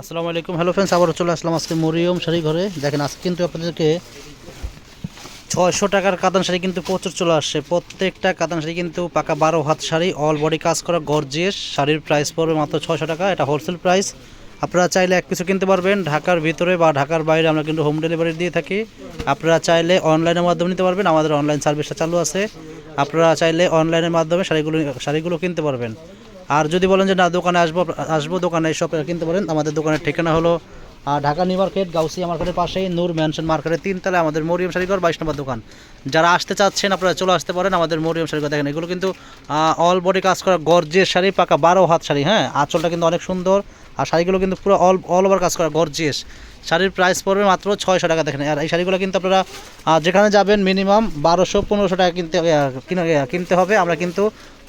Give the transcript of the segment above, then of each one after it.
আসসালামু আলাইকুম। Hello friends আবারও চলে আসলাম আজকে মরিয়ম শাড়ি ঘরে। দেখেন, আজকে কিন্তু আপনাদেরকে ছয়শো টাকার কাতান শাড়ি কিন্তু প্রচুর চলে আসছে। প্রত্যেকটা কাতান শাড়ি কিন্তু পাকা বারো হাত শাড়ি অল বডি কাজ করা গর্জিয়াস শাড়ির প্রাইস পড়বে মাত্র ছয়শো টাকা, এটা হোলসেল প্রাইস আপনারা চাইলে এক পিছু কিনতে পারবেন, ঢাকার ভিতরে বা ঢাকার বাইরে আমরা কিন্তু হোম ডেলিভারি দিয়ে থাকি। আপনারা চাইলে অনলাইনের মাধ্যমে নিতে পারবেন, আমাদের অনলাইন সার্ভিসটা চালু আছে। আপনারা চাইলে অনলাইনের মাধ্যমে শাড়িগুলো শাড়িগুলো কিনতে পারবেন। আর যদি বলেন যে না, দোকানে আসব আসব দোকানে সব কিনতে পারেন। আমাদের দোকানের ঠিকানা হলো ঢাকা নিউ মার্কেট, গাউসিয়া মার্কেটের পাশেই, নূর ম্যানশন মার্কেটের তিনতলায় আমাদের মরিয়ম শাড়িঘর, বাইশ নম্বর দোকান। যারা আসতে চাচ্ছেন, আপনারা চলে আসতে পারেন। আমাদের মরিয়ম শাড়িঘর দেখেন, এগুলো কিন্তু অল বডি কাজ করা গর্জিয়াস শাড়ি, পাকা বারো হাত শাড়ি হ্যাঁ? আঁচলটা কিন্তু অনেক সুন্দর। আর শাড়িগুলো কিন্তু পুরো অল অল ওভার কাজ করা গর্জিয়াস। শাড়ির প্রাইস পড়বে মাত্র ছয়শো টাকা, দেখেন। আর এই শাড়িগুলো কিন্তু আপনারা যেখানে যাবেন মিনিমাম বারোশো, পনেরোশো টাকা কিনতে কিনতে হবে। আমরা কিন্তু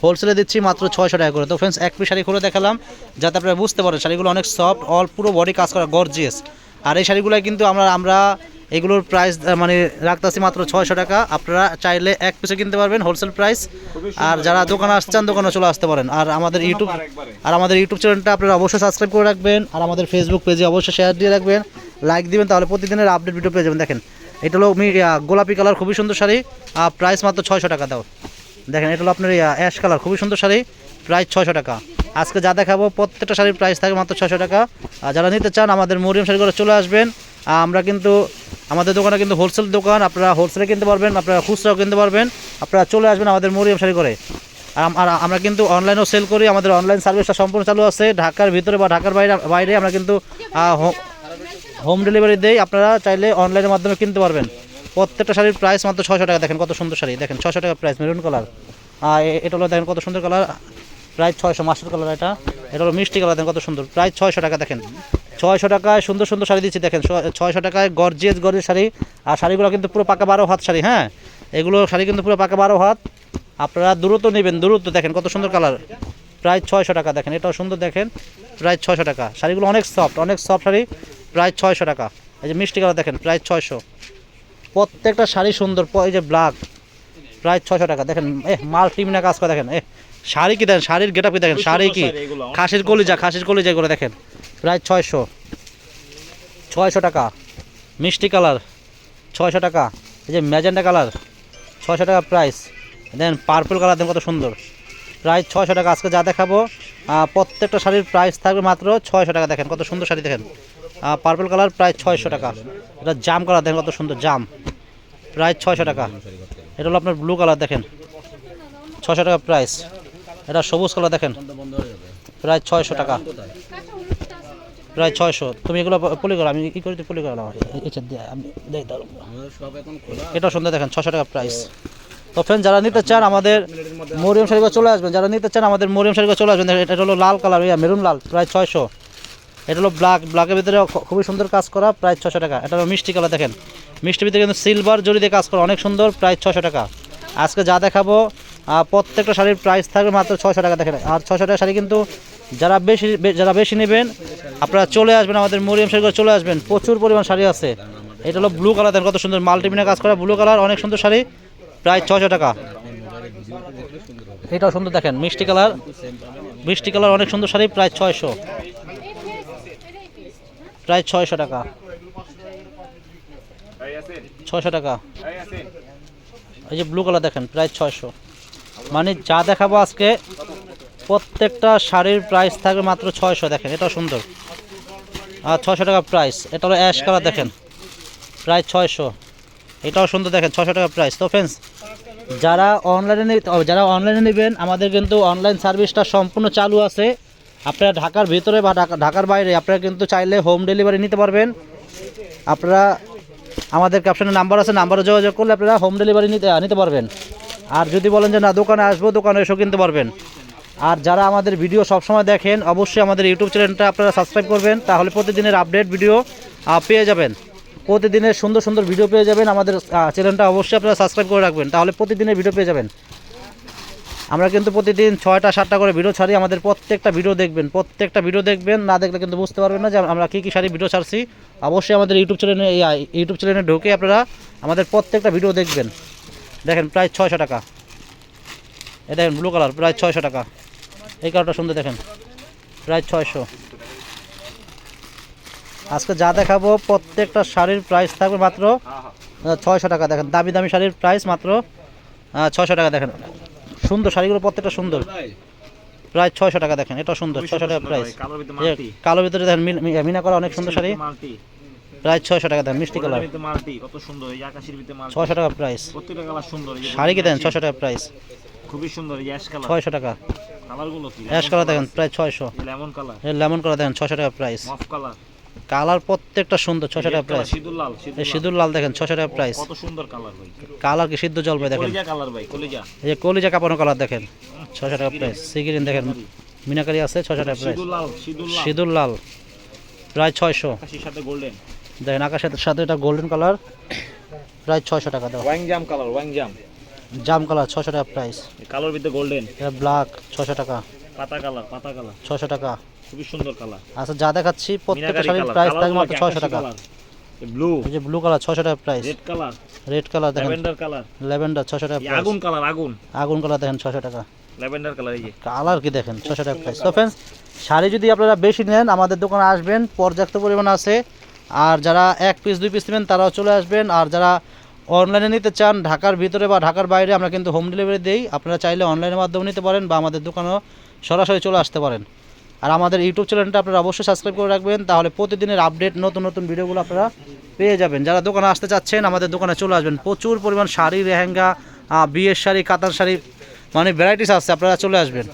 হোলসেলে দিচ্ছি মাত্র ছয়শো টাকা করে। তো ফ্রেন্ডস এক পিস শাড়ি খুলে দেখালাম যাতে আপনারা বুঝতে পারেন শাড়িগুলো অনেক সফট অল পুরো বডি কাজ করা গর্জিয়াস আর এই শাড়িগুলো কিন্তু আমরা আমরা এগুলোর প্রাইস মানে রাখতেছি মাত্র ছয়শো টাকা। আপনারা চাইলে এক পিসে কিনতে পারবেন হোলসেল প্রাইস আর যারা দোকানে আসছেন দোকানে চলে আসতে পারেন। আর আমাদের ইউটিউব আর আমাদের ইউটিউব চ্যানেলটা আপনারা অবশ্যই সাবস্ক্রাইব করে রাখবেন। আর আমাদের ফেসবুক পেজে অবশ্যই শেয়ার দিয়ে রাখবেন। লাইক দিবেন তাহলে প্রতিদিনের আপডেট ভিডিও পেয়ে যাবেন। দেখেন এটা হলো মি- গোলাপি কালার খুবই সুন্দর শাড়ি। আর প্রাইস মাত্র ছয়শো টাকা দাও। দেখেন, এটা হলো আপনার অ্যাশ কালার খুবই সুন্দর শাড়ি প্রাইস ছয়শো টাকা। আজকে যা দেখাবো, প্রত্যেকটা শাড়ির প্রাইস থাকে মাত্র ছয়শো টাকা। আর যারা নিতে চান, আমাদের মরিয়ম শাড়িগুলো চলে আসবেন। আমরা কিন্তু, আমাদের দোকানে কিন্তু হোলসেল দোকান, আপনারা হোলসেলে কিনতে পারবেন, আপনারা খুচরাও কিনতে পারবেন, আপনারা চলে আসবেন আমাদের মরিয়ম শাড়ি করে আর আমরা কিন্তু অনলাইনেও সেল করি, আমাদের অনলাইন সার্ভিসটা সম্পূর্ণ চালু আছে, ঢাকার ভিতরে বা ঢাকার বাইরে বাইরে আমরা কিন্তু হোম ডেলিভারি দেই, আপনারা চাইলে অনলাইনের মাধ্যমে কিনতে পারবেন। প্রত্যেকটা শাড়ির প্রাইস মাত্র ছশো টাকা। দেখেন কত সুন্দর শাড়ি। দেখেন ছশো টাকা প্রাইস মেরুন কালার আর এটা হলো দেখেন কত সুন্দর কালার প্রায় ছয়শো মাস্টার কালার এটা। এটা হলো মিষ্টি কালার দেখেন কত সুন্দর। প্রায় ছয়শো টাকা, দেখেন। ছয়শো টাকায় সুন্দর সুন্দর শাড়ি দিচ্ছি, দেখেন। ছয়শো টাকায় গর্জিয়াস গর্জিয়াস শাড়ি। আর শাড়িগুলো কিন্তু পুরো পাকা বারো হাত শাড়ি হ্যাঁ? এগুলো শাড়ি কিন্তু পুরো পাকা বারো হাত। আপনারা দূরত্ব নেবেন দূরত্ব দেখেন কত সুন্দর কালার প্রায় ছয়শো টাকা, দেখেন। এটাও সুন্দর, দেখেন। প্রায় ছয়শো টাকা। শাড়িগুলো অনেক সফট অনেক সফট শাড়ি। প্রায় ছয়শো টাকা। এই যে মিষ্টি কালার দেখেন। প্রায় ছয়শো। প্রত্যেকটা শাড়ি সুন্দর এই যে ব্ল্যাক প্রায় ছশো টাকা। দেখেন এ মাল টিমিনা কাজ করে দেখেন এ শাড়ি কি দেখেন শাড়ির গেট কি দেখেন শাড়ি কি? খাসির কলিজা খাসির কলিজা করে দেখেন প্রায় ছয়শো। ছয়শো টাকা। মিষ্টি কালার ছয়শো টাকা। এই যে ম্যাজেন্ডা কালার ছয়শো টাকা price then purple colour then কত সুন্দর। প্রায় ছয়শো টাকা। আজকে যা দেখাবো প্রত্যেকটা শাড়ির প্রাইস থাকবে মাত্র ছয়শো টাকা। দেখেন কত সুন্দর শাড়ি দেখেন। পার্পল কালার প্রায় ছয়শো টাকা। এটা জাম কালার দেখেন কত সুন্দর জাম। প্রায় ছয়শো টাকা। এটা হলো আপনার ব্লু কালার দেখেন। ছয়শো টাকা প্রাইস এটা সবুজ কালার দেখেন। প্রায় ছয়শো টাকা। প্রায় ছয়শো। তুমি এগুলো পলি করো, আমি কী করি পলি করো এটা সুন্দর, দেখেন ছশো টাকা প্রাইস তো ফ্রেন্ড যারা নিতে চান আমাদের মরিয়াম শাড়িগুলো চলে আসবেন। যারা নিতে চান আমাদের মরিয়াম শাড়িগুলো চলে আসবেন। এটা হলো লাল কালার মেরুন লাল, প্রায় ছয়শো। এটা হলো ব্ল্যাক ব্ল্যাকের ভিতরে খুবই সুন্দর কাজ করা, প্রায় ছশো টাকা। এটা হলো মিষ্টি কালার, দেখেন। মিষ্টির ভিতরে কিন্তু সিলভার জড়ি দিয়ে কাজ করা, অনেক সুন্দর, প্রায় ছশো টাকা। আজকে যা দেখাবো প্রত্যেকটা শাড়ির প্রাইস থাকবে মাত্র ছশো টাকা, দেখেন। আর ছশো টাকা শাড়ি কিন্তু যারা বেশি যারা বেশি নেবেন, আপনারা চলে আসবেন আমাদের মরিয়ম শাড়িগুলো চলে আসবেন। প্রচুর পরিমাণ শাড়ি আছে। এটা হলো ব্লু কালার দেখেন কত সুন্দর মাল্টিমিনা কাজ করা ব্লু কালার অনেক সুন্দর শাড়ি, প্রায় ছশো টাকা। এটাও সুন্দর, দেখেন, মিষ্টি কালার মিষ্টি কালার অনেক সুন্দর শাড়ি, প্রায় ছয়শো। প্রায় ছয়শো টাকা। ছয়শো টাকা। এই যে ব্লু কালার দেখেন, প্রায় ছয়শো। মানে যা দেখাবো আজকে, প্রত্যেকটা শাড়ির প্রাইস থাকবে মাত্র ছয়শো, দেখেন, এটাও সুন্দর। আর ছয়শো টাকা প্রাইস এটা হলো অ্যাশ কালার দেখেন, প্রায় ছয়শো। এটাও সুন্দর দেখেন, ছয়শো টাকা প্রাইস তো ফ্রেন্ডস যারা অনলাইনে যারা অনলাইনে নেবেন, আমাদের কিন্তু অনলাইন সার্ভিসটা সম্পূর্ণ চালু আছে। আপনারা ঢাকার ভিতরে বা ঢাকা ঢাকার বাইরে আপনারা কিন্তু চাইলে হোম ডেলিভারি নিতে পারবেন। আপনারা আমাদের ক্যাপশনে নাম্বার আছে নাম্বারে যোগাযোগ করলে আপনারা হোম ডেলিভারি নিতে নিতে পারবেন। আর যদি বলেন যে না, দোকানে আসব, দোকানে এসেও কিনতে পারবেন। আর যারা আমাদের ভিডিও সবসময় দেখেন, অবশ্যই আমাদের ইউটিউব চ্যানেলটা আপনারা সাবস্ক্রাইব করবেন, তাহলে প্রতিদিনের আপডেট ভিডিও পেয়ে যাবেন। প্রতিদিনের সুন্দর সুন্দর ভিডিও পেয়ে যাবেন। আমাদের চ্যানেলটা অবশ্যই আপনারা সাবস্ক্রাইব করে রাখবেন, তাহলে প্রতিদিনের ভিডিও পেয়ে যাবেন। আমরা কিন্তু প্রতিদিন ছয়টা, সাতটা করে ভিডিও ছাড়ি, আমাদের প্রত্যেকটা ভিডিও দেখবেন। প্রত্যেকটা ভিডিও দেখবেন, না দেখলে কিন্তু বুঝতে পারবেন না যে আমরা কী কী সারি ভিডিও ছাড়ছি। অবশ্যই আমাদের ইউটিউব চ্যানেলে এই ইউটিউব চ্যানেলে ঢুকে আপনারা আমাদের প্রত্যেকটা ভিডিও দেখবেন। দেখেন, প্রায় ছয়শো টাকা। এ দেখেন ব্লু কালার প্রায় ছয়শো টাকা। এই কালারটা সুন্দর দেখেন, প্রায় ছয়শো। আজকে যা দেখাবো, প্রত্যেকটা শাড়ির প্রাইস থাকবে মাত্র ছয়শো টাকা। দেখেন, দামি দামি শাড়ির প্রাইস মাত্র ছয়শো টাকা দেখেন। সুন্দর শাড়িগুলো প্রত্যেকটা সুন্দর। প্রায় ছয়শো টাকা দেখেন এটা সুন্দর ছয়শো টাকা প্রাইস কালো ভিতরে দেখেন মিনা করা অনেক সুন্দর শাড়ি। প্রায় ছয়শো টাকা দেখেন মিষ্টি কালার কত সুন্দর ছয়শো টাকা প্রাইস শাড়ি কি দেন ছয়শো টাকা প্রাইস খুবই সুন্দর ছয়শো টাকা। কালারগুলো অ্যাশ কালার দেখেন প্রায় ছয়শো। লেমন কালার লেমন কালার দেখেন ছয়শো টাকা প্রাইস কালার কালার প্রত্যেকটা সুন্দর ছয়শো টাকা প্রাইস সিঁদুর লাল সিঁদুর লাল। দেখেন ছয়শো টাকা প্রাইস কত সুন্দর কালার ভাই। কালার কি সিদ্ধ জল ভাই দেখেন? কলিজা কালার ভাই কলিজা। এই যে কলিজা কাপানো কালার দেখেন ছয়শো টাকা প্রাইস সিগিরিন দেখেন মিনাকারি আছে ছয়শো টাকা প্রাইস সিঁদুর লাল সিঁদুর লাল। সিঁদুর লাল প্রায় ছয়শো। সাথে গোল্ডেন দেখেন আকাশের সাথে এটা গোল্ডেন কালার প্রায় ছয়শো টাকা দেওয়া। ওয়াং জাম কালার ওয়াং জাম। জাম কালার ছশো টাকা প্রাইস কালোর ভিতরে গোল্ডেন এটা ব্ল্যাক ছশো টাকা। পাতা কালার পাতা কালার ছশো টাকা। খুবই সুন্দর কালার। আচ্ছা যা দেখাচ্ছি প্রত্যেকটা শাড়ির প্রাইস থাকবে মাত্র ছয়শো টাকা? ব্লু এই যে ব্লু কালার ছশো টাকা price red colour. Red colour দেখেন। Lavender colour. ল্যাভেন্ডার ছশো টাকা প্রাইস আগুন কালার আগুন। আগুন কালার দেখেন ছশো টাকা। ল্যাভেন্ডার কালার এই যে। কালার কি দেখেন ছশো টাকা প্রাইস তো ফ্রেন্ডস শাড়ি যদি আপনারা বেশি নেন আমাদের দোকানে আসবেন পর্যাপ্ত পরিমাণ আছে। আর যারা এক পিস দুই পিস নেবেন তারাও চলে আসবেন। আর যারা অনলাইনে নিতে চান ঢাকার ভিতরে বা ঢাকার বাইরে আমরা কিন্তু হোম ডেলিভারি দিই। আপনারা চাইলে অনলাইনের মাধ্যমে নিতে পারেন বা আমাদের দোকানেও সরাসরি চলে আসতে পারেন। আর আমাদের ইউটিউব চ্যানেলটা আপনারা অবশ্যই সাবস্ক্রাইব করে রাখবেন, তাহলে প্রতিদিনের আপডেট, নতুন নতুন ভিডিওগুলো আপনারা পেয়ে যাবেন। যারা দোকানে আসতে চাচ্ছেন, আমাদের দোকানে চলে আসবেন। প্রচুর পরিমাণ শাড়ি রেহেঙ্গা বিয়ের শাড়ি, কাতার শাড়ি মানে ভ্যারাইটিস আসছে আপনারা চলে আসবেন।